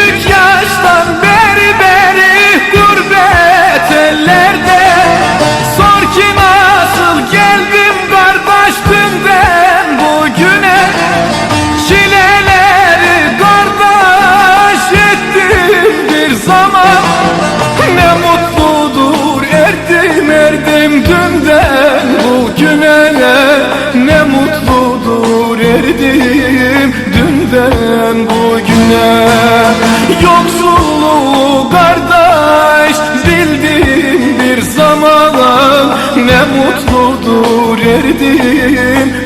Küçük yaştan beri beri gurbet ellerde. Sor ki nasıl geldim kardeş dünden bugüne. Çileleri kardeş ettim bir zaman. Ne mutludur erdim erdim dünden Yoksulluğu kardeş bildim bir zaman Ne mutludur erdim